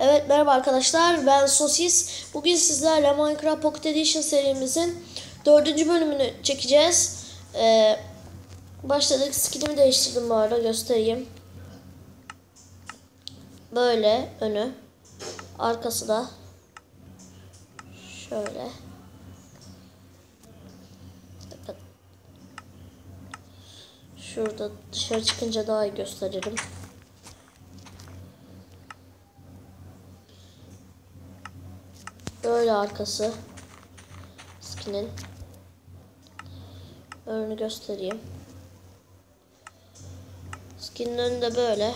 Evet merhaba arkadaşlar ben Sosis. Bugün sizlerle Minecraft Pocket Edition serimizin dördüncü bölümünü çekeceğiz. Ee, başladık. Skinimi değiştirdim bu arada göstereyim. Böyle önü. Arkası da şöyle. Şurada dışarı çıkınca daha iyi gösteririm. Böyle arkası skinin önünü göstereyim. Skinin önünde böyle.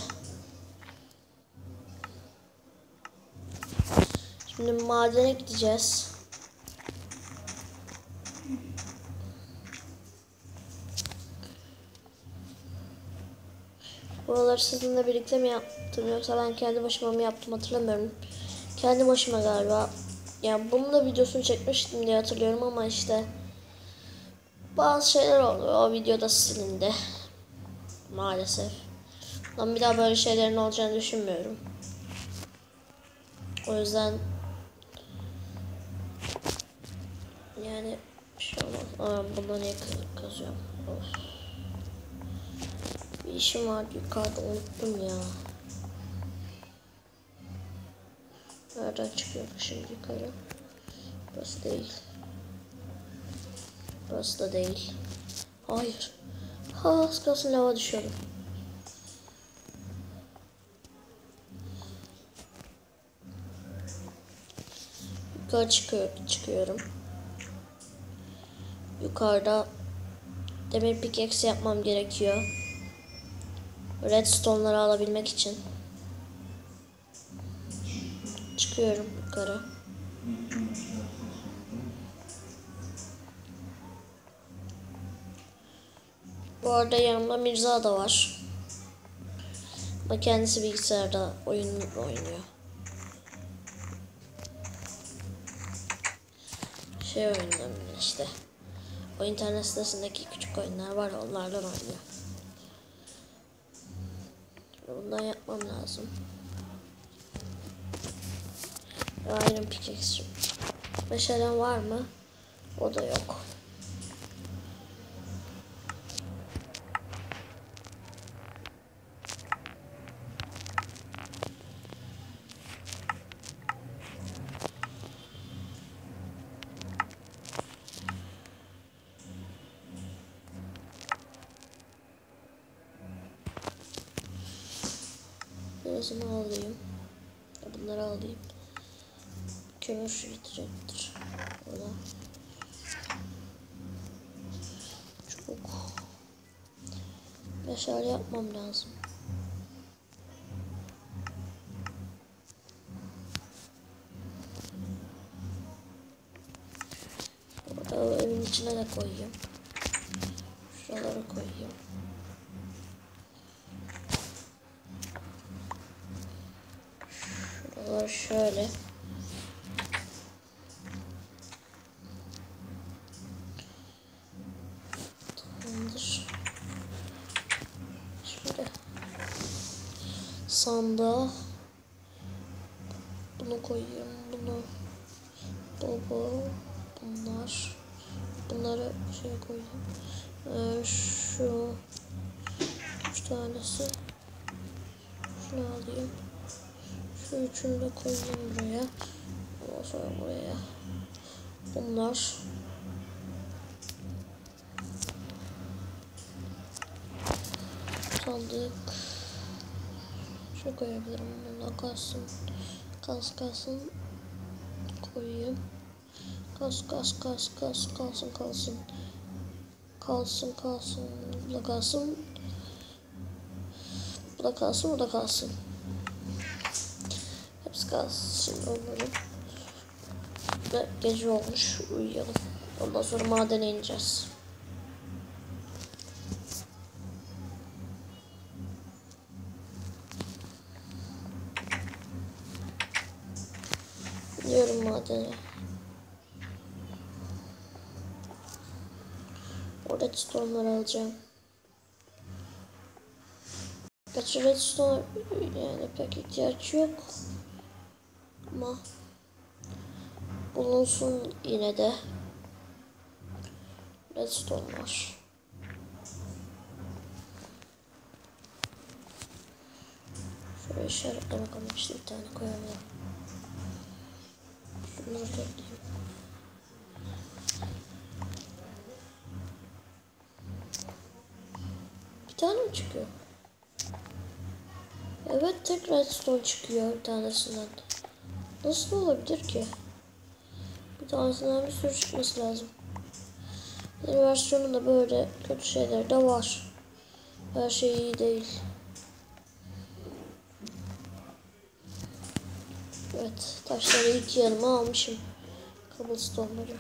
Şimdi madene gideceğiz. Buraları sizinle birlikte mi yaptım yoksa ben kendi başıma mı yaptım hatırlamıyorum. Kendi başıma galiba. Yani bunun da videosunu çekmiştim diye hatırlıyorum ama işte bazı şeyler oldu. O videoda silindi. Maalesef. Ben bir daha böyle şeylerin olacağını düşünmüyorum. O yüzden yani bir şey olmaz. Aa, bunu niye kazıyorum? Of. Bir işim vardı yukarıda unuttum ya. Nereden çıkıyor şimdi yukarı? Burası değil. Burası da değil. Hayır. Ha az kalsın lava düşüyorum. Yukarı çıkıyor, çıkıyorum. Yukarıda demir pickaxe yapmam gerekiyor. Redstone'ları alabilmek için. Çıkıyorum yukarı. Bu arada yanımda Mirza da var. Ama kendisi bilgisayarda oyun oynuyor. Şey oynuyor işte. O internet sitesindeki küçük oyunlar var onlardan oynuyor. Bundan yapmam lazım. Iron pickaxe. Meşalen var mı? O da yok. Birazını alayım. Bunları alayım. Kömür yetecektir. Orada. Çubuk. Meşale yapmam lazım. Orada evin içine de koyayım. Şuralara koyayım. Şuralar şöyle. Tamamdır. Şöyle. Sandığa bunu koyayım. Bunu baba bunlar bunları şey koyayım. Ee, şu üç tanesi şunu alayım. Şu üçünü de koyayım buraya. Ondan sonra buraya. Bunlar. Sandık. Şu koyabilirim. Bunlar kalsın. Kas kalsın. Koyayım. Kas kas kas kas kalsın kalsın. Kalsın kalsın. Bu da kalsın. Bu da kalsın. Bu da kalsın. Hepsi kalsın şimdi onların. Ve gece olmuş uyuyalım. Ondan sonra madene ineceğiz. Gidiyorum madene. Orada redstone'ları alacağım. Gerçi redstone yani pek ihtiyaç yok. Ama bulunsun yine de. Redstone var. Şuraya işaretle bakalım işte bir tane koyalım. Toplayayım. Bir tane mi çıkıyor? Evet tek redstone çıkıyor bir tanesinden. Nasıl olabilir ki? Bir tanesinden bir sürü çıkması lazım. Yeni versiyonunda böyle kötü şeyler de var. Her şey iyi değil. Evet taşları ilk yanıma almışım. Cobblestone'ları.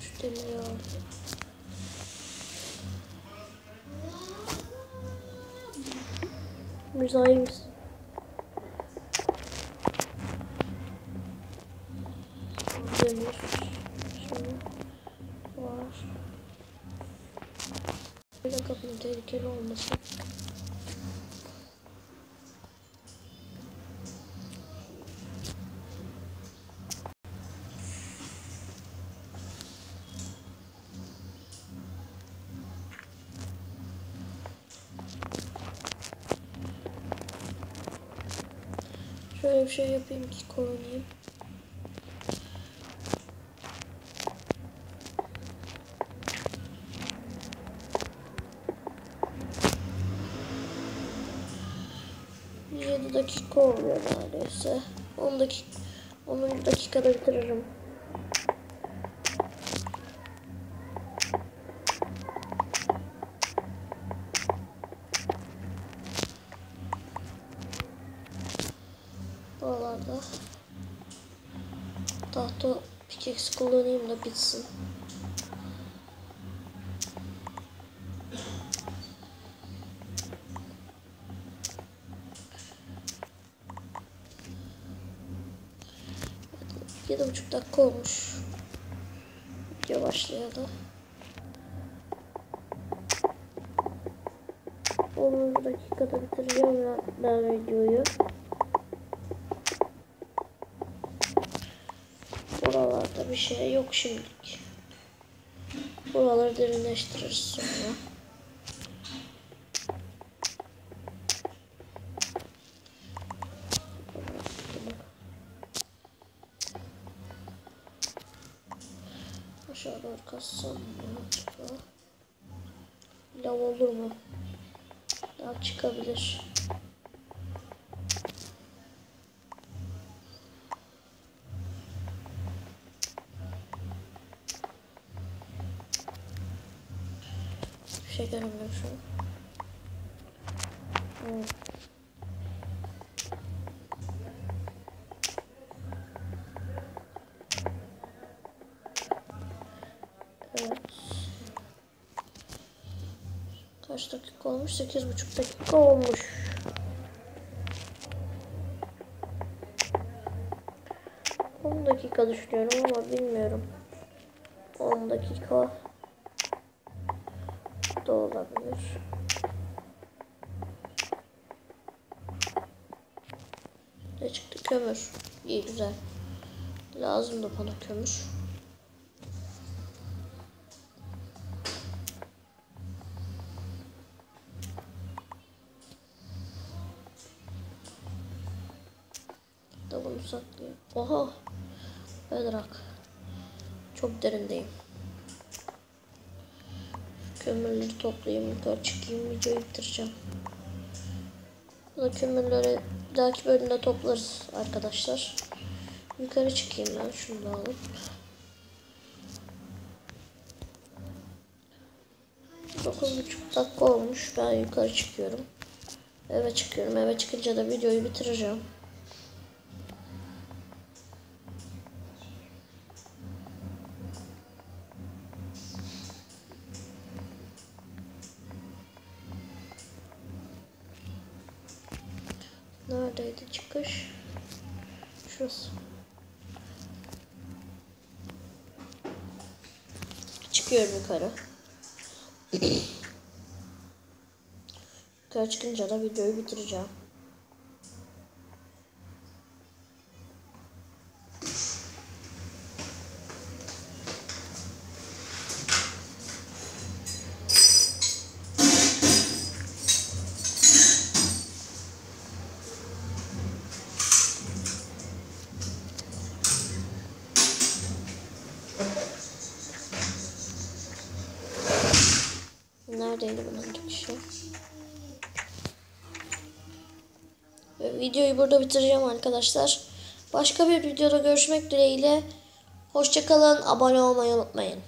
Şu demiri aldım. Müzayir misin? Demir. Şunu var. Bir dakika tehlikeli olmasın. Şöyle bir şey yapayım ki korunayım. Yedi dakika oluyor neredeyse. 10 dakika 10. dakikada bitiririm. Buralarda tahta pickaxe kullanayım da bitsin. Yedi buçuk dakika olmuş. Video başlayalı. 10 dakikada bitireceğim ben, ben videoyu. Buralarda bir şey yok şimdilik. Buraları derinleştiririz sonra. Lav çıkabilir. Bir şey. Kaç dakika olmuş? Sekiz buçuk dakika olmuş. Dakika düşünüyorum ama bilmiyorum. On dakika da olabilir. Ne çıktı? Kömür. İyi güzel. Lazım da bana kömür. Da bunu saklayayım. Oha. Bedrock. Çok derindeyim. Kömürleri toplayayım, yukarı çıkayım, videoyu bitireceğim. Bu kömürleri bir dahaki bölümde toplarız arkadaşlar. Yukarı çıkayım ben, şunu da alıp. Dokuz buçuk dakika olmuş, ben yukarı çıkıyorum. Eve çıkıyorum, eve çıkınca da videoyu bitireceğim. Neredeydi çıkış? Şurası. Çıkıyorum yukarı. Köy çıkınca da videoyu bitireceğim. Neredeydi bunun çıkışı? Ve videoyu burada bitireceğim arkadaşlar. Başka bir videoda görüşmek dileğiyle. Hoşçakalın. Abone olmayı unutmayın.